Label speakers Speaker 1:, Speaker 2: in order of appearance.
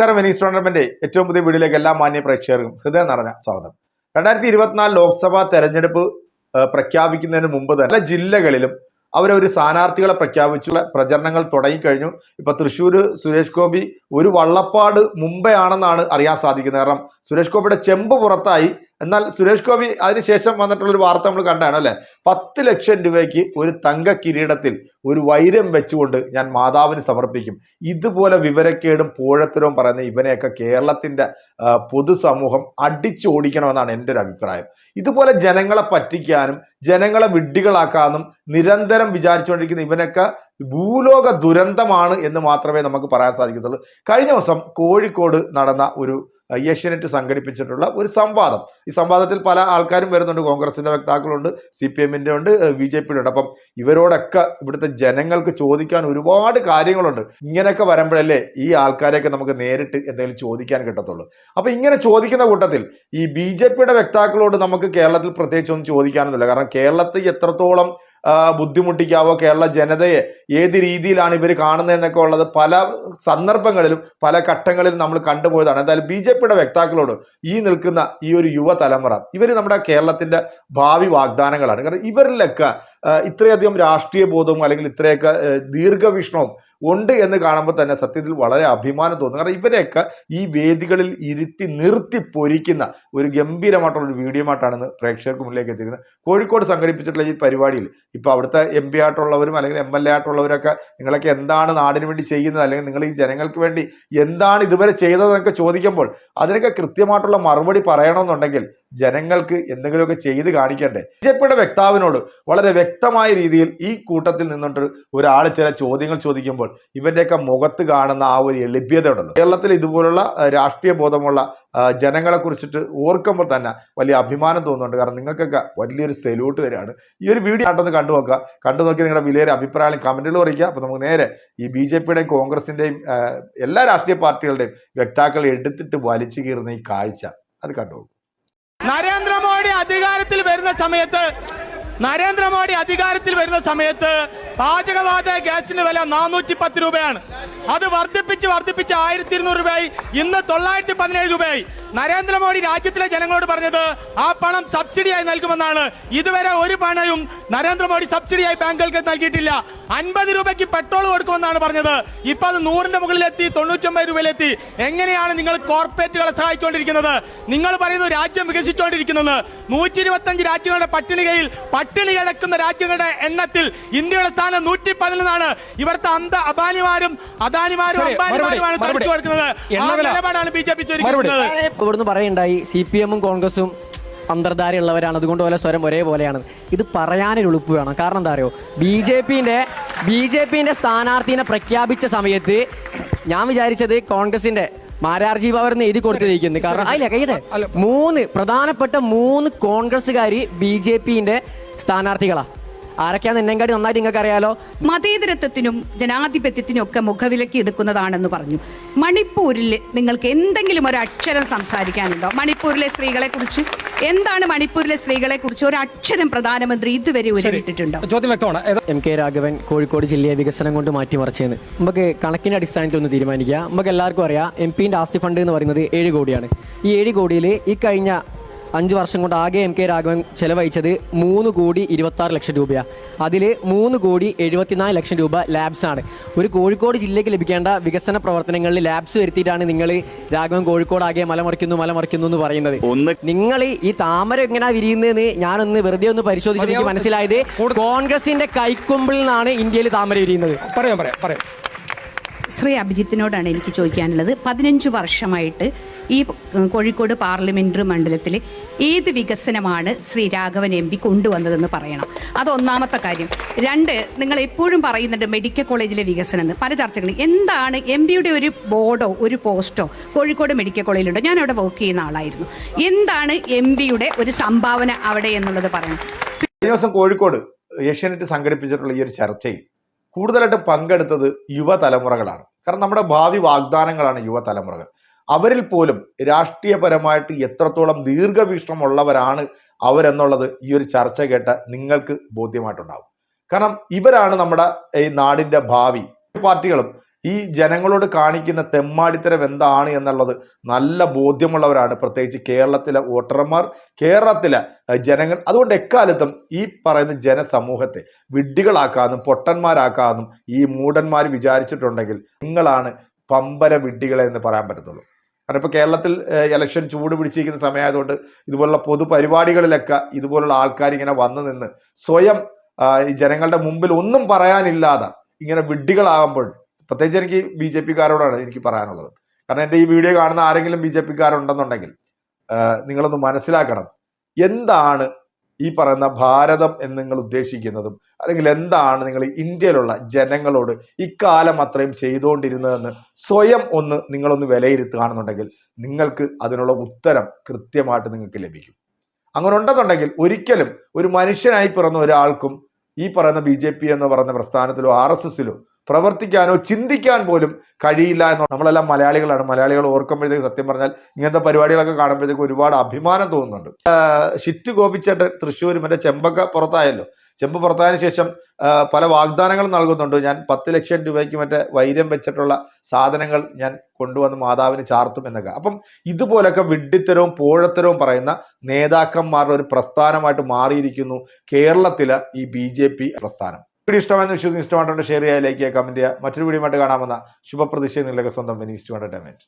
Speaker 1: നമസ്കാരം Venice tournament ഏറ്റവും പുതിയ വീഡിയോയിലേക്ക് എല്ലാ മാന്യ പ്രേക്ഷകർക്കും ഹൃദയം നിറഞ്ഞ സ്വാഗതം. രണ്ടായിരത്തി ഇരുപത്തിനാല് ലോക്സഭാ തെരഞ്ഞെടുപ്പ് പ്രഖ്യാപിക്കുന്നതിന് മുമ്പ് തന്നെ പല ജില്ലകളിലും അവരൊരു സ്ഥാനാർത്ഥികളെ പ്രഖ്യാപിച്ചുള്ള പ്രചരണങ്ങൾ തുടങ്ങിക്കഴിഞ്ഞു. ഇപ്പൊ തൃശ്ശൂർ സുരേഷ് ഗോപി ഒരു വള്ളപ്പാട് മുമ്പേ ആണെന്നാണ് അറിയാൻ സാധിക്കുന്നത്. കാരണം സുരേഷ് ഗോപിയുടെ ചെമ്പ് പുറത്തായി എന്നാൽ സുരേഷ് ഗോപി അതിനുശേഷം വന്നിട്ടുള്ള ഒരു വാർത്ത നമ്മൾ കണ്ടാണ് അല്ലേ? പത്ത് ലക്ഷം രൂപയ്ക്ക് ഒരു തങ്ക കിരീടത്തിൽ ഒരു വൈരം വെച്ചുകൊണ്ട് ഞാൻ മാതാവിന് സമർപ്പിക്കും. ഇതുപോലെ വിവരക്കേടും പോഴത്തരവും പറയുന്ന ഇവനെയൊക്കെ കേരളത്തിന്റെ ആ, പൊതുസമൂഹം അടിച്ചോടിക്കണമെന്നാണ് എന്റെ ഒരു അഭിപ്രായം. ഇതുപോലെ ജനങ്ങളെ പറ്റിക്കാനും ജനങ്ങളെ വിഡ്ഢികളാക്കാനും നിരന്തരം വിചാരിച്ചുകൊണ്ടിരിക്കുന്ന ഇവനൊക്കെ ഭൂലോക ദുരന്തമാണ് എന്ന് മാത്രമേ നമുക്ക് പറയാൻ സാധിക്കത്തുള്ളൂ. കഴിഞ്ഞ ദിവസം കോഴിക്കോട് നടന്ന ഒരു ഏഷ്യാനെറ്റ് സംഘടിപ്പിച്ചിട്ടുള്ള ഒരു സംവാദം. ഈ സംവാദത്തിൽ പല ആൾക്കാരും വരുന്നുണ്ട്. കോൺഗ്രസിന്റെ വക്താക്കളുണ്ട് സി പി എമ്മിന്റെ ഉണ്ട് ബി ജെ പിയുടെ ഉണ്ട്. അപ്പം ഇവരോടൊക്കെ ഇവിടുത്തെ ജനങ്ങൾക്ക് ചോദിക്കാൻ ഒരുപാട് കാര്യങ്ങളുണ്ട്. ഇങ്ങനെയൊക്കെ വരുമ്പോഴല്ലേ ഈ ആൾക്കാരെയൊക്കെ നമുക്ക് നേരിട്ട് എന്തെങ്കിലും ചോദിക്കാൻ കിട്ടത്തുള്ളൂ. അപ്പോൾ ഇങ്ങനെ ചോദിക്കുന്ന കൂട്ടത്തിൽ ഈ ബി ജെ പിയുടെ വക്താക്കളോട് നമുക്ക് കേരളത്തിൽ പ്രത്യേകിച്ച് ഒന്നും ചോദിക്കാനൊന്നുമില്ല. കാരണം കേരളത്തിൽ എത്രത്തോളം ബുദ്ധിമുട്ടിക്കാവോ കേരള ജനതയെ? ഏത് രീതിയിലാണ് ഇവർ കാണുന്നതെന്നൊക്കെ ഉള്ളത് പല സന്ദർഭങ്ങളിലും പല ഘട്ടങ്ങളിലും നമ്മൾ കണ്ടുപോയതാണ്. എന്തായാലും ബി ജെ പിയുടെ വ്യക്താക്കളോട് ഈ നിൽക്കുന്ന ഈ ഒരു യുവതലമുറ ഇവർ നമ്മുടെ കേരളത്തിന്റെ ഭാവി വാഗ്ദാനങ്ങളാണ്. കാരണം ഇവരിലൊക്കെ ഇത്രയധികം രാഷ്ട്രീയ ബോധവും അല്ലെങ്കിൽ ഇത്രയൊക്കെ ദീർഘവീക്ഷണവും ഉണ്ട് എന്ന് കാണുമ്പോൾ തന്നെ സത്യത്തിൽ വളരെ അഭിമാനം തോന്നുന്നു കാരണം ഇവരെയൊക്കെ ഈ വേദികളിൽ ഇരുത്തി നിർത്തി പൊരിക്കുന്ന ഒരു ഗംഭീരമായിട്ടുള്ള ഒരു വീഡിയോ ആയിട്ടാണ് പ്രേക്ഷകർക്ക് മുന്നിലേക്ക് എത്തിക്കുന്നത് കോഴിക്കോട് സംഘടിപ്പിച്ചിട്ടുള്ള ഈ പരിപാടിയിൽ ഇപ്പോൾ അവിടുത്തെ എം പി ആയിട്ടുള്ളവരും അല്ലെങ്കിൽ എം എൽ എ ആയിട്ടുള്ളവരൊക്കെ നിങ്ങളൊക്കെ എന്താണ് നാടിന് വേണ്ടി ചെയ്യുന്നത്? അല്ലെങ്കിൽ നിങ്ങൾ ഈ ജനങ്ങൾക്ക് വേണ്ടി എന്താണ് ഇതുവരെ ചെയ്തതെന്നൊക്കെ ചോദിക്കുമ്പോൾ അതിനൊക്കെ കൃത്യമായിട്ടുള്ള മറുപടി പറയണമെന്നുണ്ടെങ്കിൽ ജനങ്ങൾക്ക് എന്തെങ്കിലുമൊക്കെ ചെയ്ത് കാണിക്കണ്ടേ? ബി ജെ പിയുടെ വക്താവിനോട് വളരെ വ്യക്തമായ രീതിയിൽ ഈ കൂട്ടത്തിൽ നിന്നിട്ട് ഒരാൾ ചില ചോദ്യങ്ങൾ ചോദിക്കുമ്പോൾ ഇവന്റെയൊക്കെ മുഖത്ത് കാണുന്ന ആ ഒരു ലഭ്യത ഉണ്ടല്ലോ. കേരളത്തിൽ ഇതുപോലുള്ള രാഷ്ട്രീയ ബോധമുള്ള ജനങ്ങളെ കുറിച്ചിട്ട് ഓർക്കുമ്പോൾ തന്നെ വലിയ അഭിമാനം തോന്നുന്നുണ്ട്. കാരണം നിങ്ങൾക്കൊക്കെ വലിയൊരു സെല്യൂട്ട് തരാണ്. ഈ ഒരു വീഡിയോ ആയിട്ടൊന്ന് കണ്ടു നോക്കുക. കണ്ടു നോക്കി നിങ്ങളുടെ വിലയേറെ അഭിപ്രായം കമന്റുകൾ അറിയിക്കുക. അപ്പോൾ നമുക്ക് നേരെ ഈ ബി ജെ പിയുടെയും കോൺഗ്രസിന്റെയും എല്ലാ രാഷ്ട്രീയ പാർട്ടികളുടെയും വ്യക്താക്കൾ എടുത്തിട്ട് വലിച്ചു കീറുന്ന ഈ കാഴ്ച അത് കണ്ടു
Speaker 2: നരേന്ദ്രമോദി അധികാരത്തിൽ വരുന്ന സമയത്ത് നരേന്ദ്രമോദി അധികാരത്തിൽ വരുന്ന സമയത്ത് പാചകവാത ഗ്യാസിന് വില നാനൂറ്റി പത്ത് രൂപയാണ്. അത് വർദ്ധിപ്പിച്ച് വർദ്ധിപ്പിച്ച് ആയിരത്തി ഇരുന്നൂറ് രൂപയായി. ഇന്ന് തൊള്ളായിരത്തി പതിനേഴ് രൂപയായി. നരേന്ദ്രമോദി രാജ്യത്തിലെ ജനങ്ങളോട് പറഞ്ഞത് ആ പണം സബ്സിഡിയായി നൽകുമെന്നാണ്. ഇതുവരെ ഒരു പണയും നരേന്ദ്രമോദി സബ്സിഡിയായി ബാങ്കുകൾക്ക് നൽകിയിട്ടില്ല. അൻപത് രൂപയ്ക്ക് പെട്രോൾ കൊടുക്കുമെന്നാണ് പറഞ്ഞത്. ഇപ്പൊ അത് നൂറിന്റെ മുകളിലെത്തി തൊണ്ണൂറ്റൊമ്പത് രൂപയിലെത്തി. എങ്ങനെയാണ് നിങ്ങൾ കോർപ്പറേറ്റുകളെ സഹായിച്ചുകൊണ്ടിരിക്കുന്നത്? നിങ്ങൾ പറയുന്നു രാജ്യം വികസിച്ചുകൊണ്ടിരിക്കുന്നത്. നൂറ്റി ഇരുപത്തഞ്ച് രാജ്യങ്ങളുടെ പട്ടിണികയിൽ പട്ടിണി കിടക്കുന്ന രാജ്യങ്ങളുടെ എണ്ണത്തിൽ ഇന്ത്യയുടെ സ്ഥാനം നൂറ്റി പതിനൊന്നാണ് ഇവിടുത്തെ അന്ത അബാനിമാരും അദാനിമാരും അംബാനിമാരുമാണ് തടിച്ചു കൊടുക്കുന്നത്. ബി ജെ പി
Speaker 3: ഇവിടുന്ന് പറയുണ്ടായി സി പി എമ്മും കോൺഗ്രസും അന്തർധാരയുള്ളവരാണ്. അതുകൊണ്ട് പോലെ സ്വരം ഒരേപോലെയാണ്. ഇത് പറയാനൊരു എളുപ്പ് വേണം. കാരണം എന്താ അറിയോ? ബി ജെ പിന്റെ ബി ജെ പിന്റെ സ്ഥാനാർത്ഥിനെ പ്രഖ്യാപിച്ച സമയത്ത് ഞാൻ വിചാരിച്ചത് കോൺഗ്രസിന്റെ മാരാർജി പവറിന് എഴുതി കൊടുത്തിരിക്കുന്നു. കാരണം അല്ല കഴിയട്ടെ മൂന്ന് പ്രധാനപ്പെട്ട മൂന്ന് കോൺഗ്രസ്സുകാരി ബി ജെ പിന്റെ സ്ഥാനാർത്ഥികളാ. ആരൊക്കെയാന്ന് എന്നെങ്കാട്ടി നന്നായിട്ട് നിങ്ങൾക്ക് അറിയാലോ?
Speaker 4: മതേതരത്വത്തിനും ജനാധിപത്യത്തിനും ഒക്കെ മുഖവിലക്കി എടുക്കുന്നതാണെന്ന് പറഞ്ഞു. മണിപ്പൂരിൽ നിങ്ങൾക്ക് എന്തെങ്കിലും ഒരു അക്ഷരം സംസാരിക്കാനുണ്ടോ? മണിപ്പൂരിലെ സ്ത്രീകളെ കുറിച്ച്? എന്താണ് മണിപ്പൂരിലെ സ്ത്രീകളെ കുറിച്ച് ഒരു അക്ഷരം പ്രധാനമന്ത്രി ഇതുവരെ ഉരുവിട്ടിട്ടുണ്ടോ
Speaker 5: ചോദ്യം വ്യക്തമാണ്. ഏതാ-
Speaker 3: എം കെ രാഘവൻ കോഴിക്കോട് ജില്ലയെ വികസനം കൊണ്ട് മാറ്റിമറിച്ചെന്ന്. നമുക്ക് കണക്കിന്റെ അടിസ്ഥാനത്തിൽ ഒന്ന് തീരുമാനിക്കുക നമുക്ക് എല്ലാവർക്കും അറിയാം എം പിന്റെ ആസ്തി ഫണ്ട് എന്ന് പറയുന്നത് ഏഴ് കോടിയാണ്. ഈ ഏഴ് കോടിയിൽ ഈ കഴിഞ്ഞ അഞ്ച് വർഷം കൊണ്ട് ആകെ എം കെ രാഘവൻ ചെലവഴിച്ചത് മൂന്ന് കോടി ഇരുപത്തി ആറ് ലക്ഷം രൂപയാണ് അതിൽ മൂന്ന് കോടി എഴുപത്തിനാല് ലക്ഷം രൂപ ലാബ്സാണ് ആണ്. ഒരു കോഴിക്കോട് ജില്ലയ്ക്ക് ലഭിക്കേണ്ട വികസന പ്രവർത്തനങ്ങളിൽ ലാബ്സ് വരുത്തിയിട്ടാണ് നിങ്ങൾ രാഘവൻ കോഴിക്കോട് ആകെ മലമറിക്കുന്നു മലമറിക്കുന്നു എന്ന് പറയുന്നത്. നിങ്ങൾ ഈ താമര എങ്ങനെയാ വിരിയുന്നതെന്ന് ഞാനൊന്ന് വെറുതെ ഒന്ന് പരിശോധിച്ച് എനിക്ക് മനസ്സിലായത് കോൺഗ്രസിന്റെ കൈക്കൊമ്പിൽ നിന്നാണ് ഇന്ത്യയിൽ താമര വിരിയുന്നത്.
Speaker 5: പറയാം പറയാം പറയാം.
Speaker 4: ശ്രീ അഭിജിത്തിനോടാണ് എനിക്ക് ചോദിക്കാനുള്ളത്. പതിനഞ്ച് വർഷമായിട്ട് ഈ കോഴിക്കോട് പാർലമെന്ററി മണ്ഡലത്തിൽ ഏത് വികസനമാണ് ശ്രീ രാഘവൻ എം പി കൊണ്ടുവന്നതെന്ന് പറയണം. അത് ഒന്നാമത്തെ കാര്യം. രണ്ട് നിങ്ങൾ എപ്പോഴും പറയുന്നുണ്ട് മെഡിക്കൽ കോളേജിലെ വികസനം എന്ന്. പല ചർച്ചകളും. എന്താണ് എം പിയുടെ ഒരു ബോർഡോ ഒരു പോസ്റ്റോ കോഴിക്കോട് മെഡിക്കൽ കോളേജിലുണ്ടോ? ഞാൻ അവിടെ വർക്ക് ചെയ്യുന്ന ആളായിരുന്നു. എന്താണ് എം പിയുടെ ഒരു സംഭാവന അവിടെ എന്നുള്ളത് പറയണം.
Speaker 1: ദിവസം കോഴിക്കോട് ഏഷ്യാനെറ്റ് സംഘടിപ്പിച്ചിട്ടുള്ള ഈ ഒരു ചർച്ചയിൽ കൂടുതലായിട്ട് പങ്കെടുത്തത് യുവതലമുറകളാണ്. കാരണം നമ്മുടെ ഭാവി വാഗ്ദാനങ്ങളാണ് യുവതലമുറകൾ. അവരിൽ പോലും രാഷ്ട്രീയപരമായിട്ട് എത്രത്തോളം ദീർഘവീക്ഷണമുള്ളവരാണ് അവരെന്നുള്ളത് ഈ ഒരു ചർച്ച കേട്ട് നിങ്ങൾക്ക് ബോധ്യമായിട്ടുണ്ടാവും. കാരണം ഇവരാണ് നമ്മുടെ ഈ നാടിന്റെ ഭാവി. പാർട്ടികളും ഈ ജനങ്ങളോട് കാണിക്കുന്ന തെമ്മാടിത്തരം എന്താണ് എന്നുള്ളത് നല്ല ബോധ്യമുള്ളവരാണ്. പ്രത്യേകിച്ച് കേരളത്തിലെ വോട്ടർമാർ കേരളത്തിലെ ജനങ്ങൾ. അതുകൊണ്ട് എക്കാലത്തും ഈ പറയുന്ന ജനസമൂഹത്തെ വിഡ്ഢികളാക്കാനും പൊട്ടന്മാരാക്കാനും ഈ മൂടന്മാർ വിചാരിച്ചിട്ടുണ്ടെങ്കിൽ നിങ്ങളാണ് പമ്പര വിഡ്ഢികളെ എന്ന് പറയാൻ പറ്റത്തുള്ളൂ. കാരണം ഇപ്പോൾ കേരളത്തിൽ ഇലക്ഷൻ ചൂട് പിടിച്ചിരിക്കുന്ന സമയമായതുകൊണ്ട് ഇതുപോലുള്ള പൊതുപരിപാടികളിലൊക്കെ ഇതുപോലുള്ള ആൾക്കാർ ഇങ്ങനെ വന്നു നിന്ന് സ്വയം ഈ ജനങ്ങളുടെ മുമ്പിൽ ഒന്നും പറയാനില്ലാതെ ഇങ്ങനെ വിഡ്ഢികളാകുമ്പോൾ പ്രത്യേകിച്ച് എനിക്ക് ബി ജെ പിക്കാരോടാണ് എനിക്ക് പറയാനുള്ളത്. കാരണം എന്റെ ഈ വീഡിയോ കാണുന്ന ആരെങ്കിലും ബി ജെ പിക്കാരുണ്ടെന്നുണ്ടെങ്കിൽ നിങ്ങളൊന്ന് മനസ്സിലാക്കണം എന്താണ് ഈ പറയുന്ന ഭാരതം എന്ന് നിങ്ങൾ ഉദ്ദേശിക്കുന്നതും അല്ലെങ്കിൽ എന്താണ് നിങ്ങൾ ഇന്ത്യയിലുള്ള ജനങ്ങളോട് ഇക്കാലം അത്രയും ചെയ്തുകൊണ്ടിരുന്നതെന്ന് സ്വയം ഒന്ന് നിങ്ങളൊന്ന് വിലയിരുത്തുകയാണെന്നുണ്ടെങ്കിൽ നിങ്ങൾക്ക് അതിനുള്ള ഉത്തരം കൃത്യമായിട്ട് നിങ്ങൾക്ക് ലഭിക്കും. അങ്ങനെ ഉണ്ടെന്നുണ്ടെങ്കിൽ ഒരിക്കലും ഒരു മനുഷ്യനായി പിറന്ന ഒരാൾക്കും ഈ പറയുന്ന ബി ജെ പി എന്ന് പറയുന്ന പ്രസ്ഥാനത്തിലോ ആർ എസ് എസിലോ പ്രവർത്തിക്കാനോ ചിന്തിക്കാൻ പോലും കഴിയില്ല എന്ന് നമ്മളെല്ലാം മലയാളികളാണ്. മലയാളികൾ ഓർക്കുമ്പോഴത്തേക്ക് സത്യം പറഞ്ഞാൽ ഇങ്ങനത്തെ പരിപാടികളൊക്കെ കാണുമ്പോഴത്തേക്ക് ഒരുപാട് അഭിമാനം തോന്നുന്നുണ്ട്. ഷിറ്റ് ഗോപിച്ചേട്ടൻ തൃശ്ശൂർ മറ്റേ ചെമ്പൊക്കെ പുറത്തായല്ലോ. ചെമ്പ് പുറത്തായതിനു ശേഷം പല വാഗ്ദാനങ്ങളും നൽകുന്നുണ്ട്. ഞാൻ പത്ത് ലക്ഷം രൂപയ്ക്ക് മറ്റേ വൈരം വെച്ചിട്ടുള്ള സാധനങ്ങൾ ഞാൻ കൊണ്ടുവന്ന് മാതാവിന് ചാർത്തും എന്നൊക്കെ. അപ്പം ഇതുപോലൊക്കെ വിഡ്ഢിത്തരവും പോഴത്തരവും പറയുന്ന നേതാക്കന്മാരുടെ ഒരു പ്രസ്ഥാനമായിട്ട് മാറിയിരിക്കുന്നു കേരളത്തിലെ ഈ ബി പ്രസ്ഥാനം. വീഡിയോ ഇഷ്ടമായെന്ന് വിശ്വസിച്ച് ഇഷ്ടമായിട്ടുണ്ട് ഷെയർ ചെയ്യുക ലൈക്ക് ചെയ്യുക കമന്റ് ചെയ്യുക. മറ്റൊരു വീഡിയോ ആയിട്ട് കാണാമെന്ന ശുഭപ്രതീക്ഷ നിങ്ങളുടെ സ്വന്തം വിനീസ്റ്റ് എന്റർടൈൻമെന്റ്.